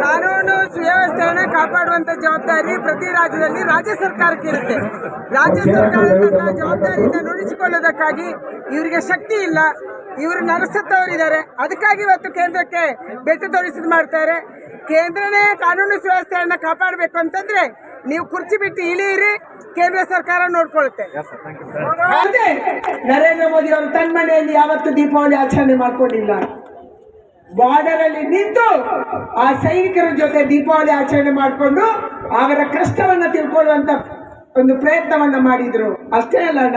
ಕಾನೂನು ಸುವ್ಯವಸ್ಥೆಯನ್ನ ಕಾಪಾಡುವಂತ ಜವಾಬ್ದಾರಿ ಪ್ರತಿ ರಾಜ್ಯದಲ್ಲಿ ರಾಜ್ಯ ಸರ್ಕಾರಕ್ಕೆ ಇರುತ್ತೆ. ರಾಜ್ಯ ಸರ್ಕಾರ ತನ್ನ ಜವಾಬ್ದಾರಿಯಿಂದ ನುಡಿಸಿಕೊಳ್ಳೋದಕ್ಕಾಗಿ ಇವರಿಗೆ ಶಕ್ತಿ ಇಲ್ಲ. ಇವರು ನರಸತ್ತವರಿದ್ದಾರೆ. ಅದಕ್ಕಾಗಿ ಇವತ್ತು ಕೇಂದ್ರಕ್ಕೆ ಬೆಟ್ಟು ತೋರಿಸಿದ್ ಮಾಡ್ತಾರೆ. ಕೇಂದ್ರನೇ ಕಾನೂನು ಸುವ್ಯವಸ್ಥೆಯನ್ನ ಕಾಪಾಡಬೇಕು ಅಂತಂದ್ರೆ ನೀವು ಕುರ್ಚಿ ಬಿಟ್ಟು ಇಳಿಯಿರಿ ಕೇಂದ್ರ ಸರ್ಕಾರ ನೋಡ್ಕೊಳ್ಳುತ್ತೆ ನರೇಂದ್ರ ಮೋದಿ ಅವರು ತನ್ನ ಮನೆಯಲ್ಲಿ ಯಾವತ್ತು ದೀಪಾವಳಿ ಆಚರಣೆ ಮಾಡ್ಕೊಂಡಿಲ್ಲ. ಬಾರ್ಡರ್ ಅಲ್ಲಿ ನಿಂತು ಆ ಸೈನಿಕರ ಜೊತೆ ದೀಪಾವಳಿ ಆಚರಣೆ ಮಾಡಿಕೊಂಡು ಅವರ ಕಷ್ಟವನ್ನ ತಿಳ್ಕೊಳ್ಳುವಂತ ಒಂದು ಪ್ರಯತ್ನವನ್ನ ಮಾಡಿದ್ರು. ಅಷ್ಟೇ ಅಲ್ಲಣ್ಣ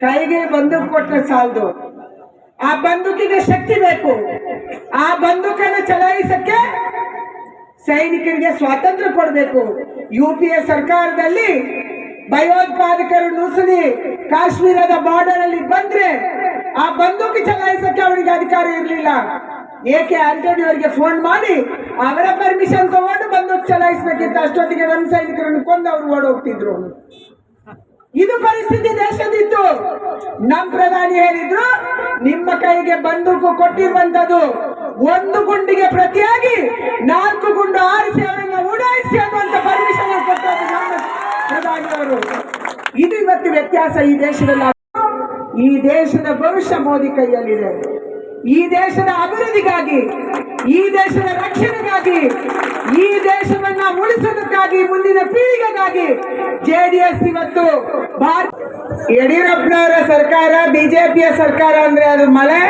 ಕೈಗೆ ಬಂದೂಕು ಕೊಟ್ಟರೆ ಸಾಲದು. ಆ ಬಂದೂಕಿಗೆ ಶಕ್ತಿ ಬೇಕು. ಆ ಬಂದೂಕನ್ನು ಚಲಾಯಿಸಕ್ಕೆ ಸೈನಿಕರಿಗೆ ಸ್ವಾತಂತ್ರ್ಯ ಕೊಡಬೇಕು. ಯು ಪಿ ಎ ಸರ್ಕಾರದಲ್ಲಿ ಭಯೋತ್ಪಾದಕರು ನುಸುಳಿ ಕಾಶ್ಮೀರದ ಬಾರ್ಡರ್ ಅಲ್ಲಿ ಬಂದ್ರೆ ಆ ಬಂದೂಕು ಚಲಾಯಿಸಕ್ಕೆ ಅವರಿಗೆ ಅಧಿಕಾರ ಇರಲಿಲ್ಲ. ಏಕೆ ಆಂಟೋನಿ ಅವರಿಗೆ ಫೋನ್ ಮಾಡಿ? ಅವರ ಪರ್ಮಿಷನ್ ತಗೊಂಡು ಬಂದು ಚಲಾಯಿಸಬೇಕಿತ್ತು. ಅಷ್ಟೊತ್ತಿಗೆ ನಮ್ಮ ಸೈನಿಕರನ್ನು ಕೊಂದು ಅವರು ಓಡೋಗ್ತಿದ್ರು ಇದು ಪರಿಸ್ಥಿತಿ ದೇಶದಿತ್ತು. ನಮ್ ಪ್ರಧಾನಿ ಹೇಳಿದ್ರು, ನಿಮ್ಮ ಕೈಗೆ ಬಂದೂಕು ಕೊಟ್ಟಿರುವಂತದ್ದು ಒಂದು ಗುಂಡಿಗೆ ಪ್ರತಿಯಾಗಿ ನಾಲ್ಕು ಗುಂಡು ಆರಿಸಿ ಅವರನ್ನ ಉಡಾಯಿಸಿ ಅನ್ನುವಂತ ಪರ್ಮಿಷನ್ ಕೊಟ್ಟದ್ದು ನಮ್ಮ ಪ್ರಧಾನಿಯವರು ಇದು ಇವತ್ತು ವ್ಯತ್ಯಾಸ ಈ ದೇಶದಲ್ಲಿ. ಈ ದೇಶದ ಭವಿಷ್ಯ ಮೋದಿ ಕೈಯಲ್ಲಿದೆ. ಈ ದೇಶದ ಅಭಿವೃದ್ಧಿಗಾಗಿ, ಈ ದೇಶದ ರಕ್ಷಣೆಗಾಗಿ, ಈ ದೇಶವನ್ನ ಉಳಿಸೋದಕ್ಕಾಗಿ ಮುಂದಿನ ಪೀಳಿಗೆಗಾಗಿ ಜೆಡಿಎಸ್ ಇವತ್ತು ಭಾರತ ಯಡಿಯೂರಪ್ಪನವರ ಸರ್ಕಾರ ಬಿಜೆಪಿಯ ಸರ್ಕಾರ ಅಂದ್ರೆ ಅದು ಮಳೆ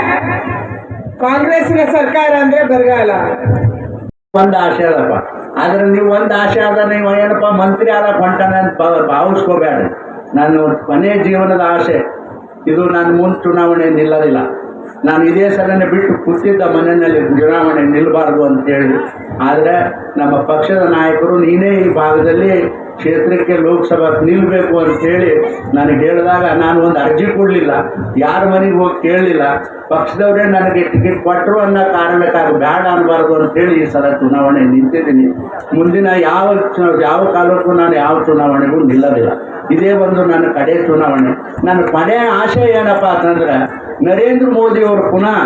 ಕಾಂಗ್ರೆಸ್ನ ಸರ್ಕಾರ ಅಂದ್ರೆ ಬರಗಾಲ. ಒಂದ್ ಆಶೆ ಅದಪ್ಪ. ಆದ್ರೆ ನೀವು ಒಂದ್ ಆಶೆ ಆದ್ರೆ ನೀವು ಏನಪ್ಪ, ಮಂತ್ರಿ ಆದ ಹೊಂಟಾನ ಅಂತ ಭಾವ- ಭಾವಿಸ್ಕೋಬೇಡ. ನಾನು ಕೊನೆ ಜೀವನದ ಆಸೆ ಇದು ನಾನು ಮುಂದೆ ಚುನಾವಣೆ ನಿಲ್ಲೋದಿಲ್ಲ. ನಾನು ಇದೇ ಸಲನೆ ಬಿಟ್ಟು ಕೂತಿದ್ದ ಮನೆಯಲ್ಲಿ ಚುನಾವಣೆ ನಿಲ್ಲಬಾರ್ದು ಅಂತ ಹೇಳಿ. ಆದರೆ ನಮ್ಮ ಪಕ್ಷದ ನಾಯಕರು ನೀನೇ ಈ ಭಾಗದಲ್ಲಿ ಕ್ಷೇತ್ರಕ್ಕೆ ಲೋಕಸಭಾ ನಿಲ್ಲಬೇಕು ಅಂತ ಹೇಳಿ ನನಗೆ ಹೇಳಿದಾಗ ನಾನು ಒಂದು ಅರ್ಜಿ ಕೊಡಲಿಲ್ಲ. ಯಾರ ಮನೆಗೆ ಹೋಗಿ ಕೇಳಲಿಲ್ಲ. ಪಕ್ಷದವರೇ ನನಗೆ ಟಿಕೆಟ್ ಕೊಟ್ಟರು ಅನ್ನೋ ಕಾರಣಕ್ಕಾಗಿ ಬೇಡ ಅನ್ನಬಾರ್ದು ಅಂತೇಳಿ ಈ ಸಲ ಚುನಾವಣೆ ನಿಂತಿದ್ದೀನಿ. ಮುಂದಿನ ಯಾವ ಯಾವ ಕಾಲಕ್ಕೂ ನಾನು ಯಾವ ಚುನಾವಣೆಗೂ ನಿಲ್ಲೋದಿಲ್ಲ. ಇದೇ ಒಂದು ನನ್ನ ಕಡೆ ಚುನಾವಣೆ. ನನ್ನ ಕೊನೆಯ ಆಶಯ ಏನಪ್ಪ ಅಂತಂದ್ರೆ ನರೇಂದ್ರ ಮೋದಿ ಅವರು ಪುನಃ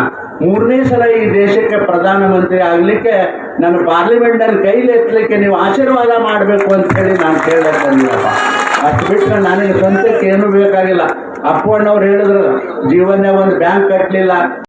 ಮೂರನೇ ಸಲ ಈ ದೇಶಕ್ಕೆ ಪ್ರಧಾನಮಂತ್ರಿ ಆಗಲಿಕ್ಕೆ ನನ್ನ ಪಾರ್ಲಿಮೆಂಟ್ನಲ್ಲಿ ಕೈಲಿ ಎತ್ತಲಿಕ್ಕೆ ನೀವು ಆಶೀರ್ವಾದ ಮಾಡಬೇಕು ಅಂತ ಹೇಳಿ ನಾನು ಕೇಳಕ್ಕೆ ಅಷ್ಟು ಬಿಟ್ಟರೆ ನನಗೆ ಸ್ವಂತಕ್ಕೆ ಏನೂ ಬೇಕಾಗಿಲ್ಲ. ಅಪ್ಪಣ್ಣವ್ರು ಹೇಳಿದ್ರು ಜೀವನ ಒಂದು ಬ್ಯಾಂಕ್ ಕಟ್ಟಲಿಲ್ಲ